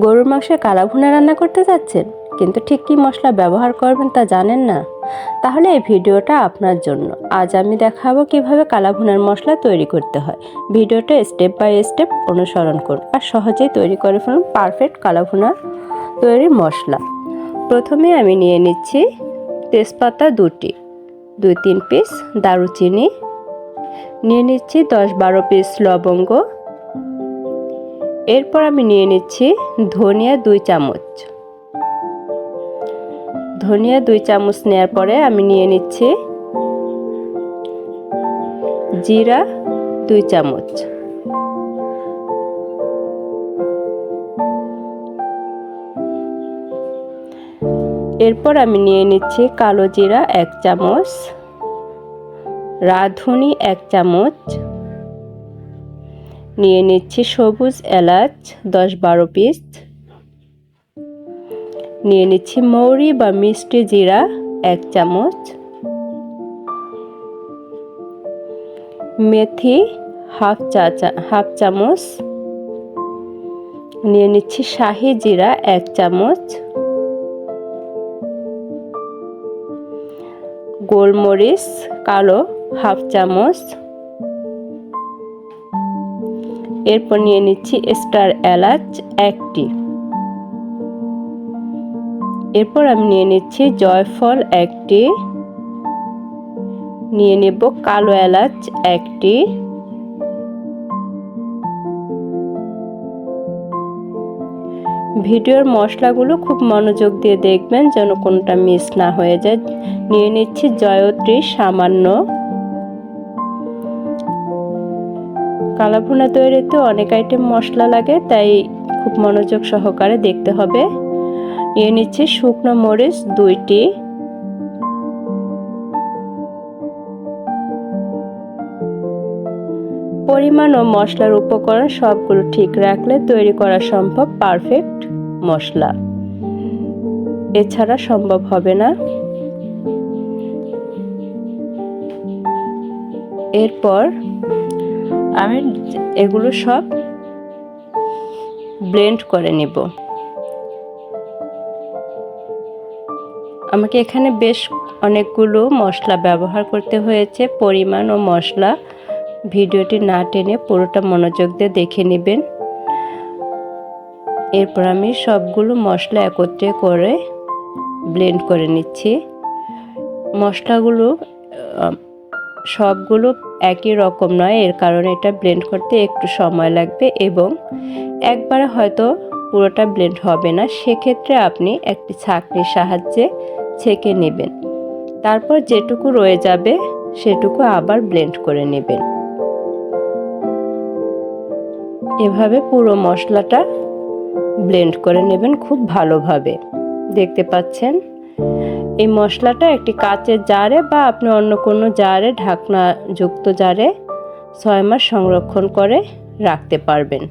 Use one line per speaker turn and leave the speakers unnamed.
গরুর মাংসে কালা ভুনা রান্না করতে যাচ্ছেন? কিন্তু ঠিক কী মশলা ব্যবহার করবেন তা জানেন না। তাহলে এই ভিডিওটা আপনার জন্য। আজ আমি দেখাবো কীভাবে কালা ভুনার মশলা তৈরি করতে হয়। ভিডিওটা স্টেপ বাই স্টেপ অনুসরণ করুন আর সহজেই তৈরি করে ফেলুন পারফেক্ট কালা ভুনা তৈরির মশলা। প্রথমে আমি নিয়ে নিচ্ছি তেজপাতা দুটি দুই তিন পিস দারুচিনি, নিয়ে নিচ্ছি দশ বারো পিস লবঙ্গ এরপর আমি নিয়ে নিচ্ছি ধনিয়া দুই চামচ। ধনিয়া দুই চামচ নেওয়ার পরে আমি নিয়ে নিচ্ছি জিরা দুই চামচ। এরপর আমি নিয়ে নিচ্ছি কালো জিরা এক চামচ, রাঁধুনি এক চামচ নিয়ে নিচ্ছি সবুজ এলাচ, দশ বারো পিস নিয়ে নিচ্ছি মৌরি বা মিষ্টি জিরা, এক চামচ। মেথি, হাফ চা, হাফ চামচ। নিয়ে নিচ্ছি শাহি জিরা, এক চামচ। গোলমরিচ, কালো, হাফ চামচ। এরপর নিয়ে নিচ্ছি স্টার এলাচ একটি। এরপর আমি নিয়ে নিচ্ছি জয়ফল একটি। নিয়ে নেব কালো এলাচ একটি। ভিডিওর মশলাগুলো খুব মনোযোগ দিয়ে দেখবেন যেন কোনটা মিস না হয়ে যায়। নিয়ে নিচ্ছি জয়ত্রী সামান্য কালাভুনা তৈরিতে অনেক আইটেম মশলা লাগে, তাই খুব মনোযোগ সহকারে দেখতে হবে। নিয়ে নিচ্ছি শুকনো মরিচ দুইটি। পরিমাণ ও মশলার উপকরণ সবগুলো ঠিক রাখলে তৈরি করা সম্ভব পারফেক্ট মশলা। এছাড়া সম্ভব হবে না। এরপর আমি এগুলো সব ব্লেন্ড করে নেব। আমাকে এখানে বেশ অনেকগুলো মশলা ব্যবহার করতে হয়েছে। পরিমাণ ও মশলা। ভিডিওটি না টেনে পুরোটা মনোযোগ দিয়ে দেখে নেবেন। এরপর আমি সবগুলো মশলা একত্রে করে ব্লেন্ড করে নিচ্ছি। মশলাগুলো সবগুলো একই রকম নয়, এর কারণে এটা ব্লেন্ড করতে একটু সময় লাগবে এবং একবারে হয়তো পুরোটা ব্লেন্ড হবে না। সেক্ষেত্রে আপনি একটি ছাঁকনির সাহায্যে ছেঁকে নেবেন। তারপর যেটুকু রয়ে যাবে সেটুকু আবার ব্লেন্ড করে নেবেন। এভাবে পুরো মশলাটা ব্লেন্ড করে নেবেন খুব ভালোভাবে। দেখতে পাচ্ছেন? এই মশলাটা একটি কাচের জারে বা আপনি অন্য কোনো জারে ঢাকনা যুক্ত জারে ছয় মাস সংরক্ষণ করে রাখতে পারবেন।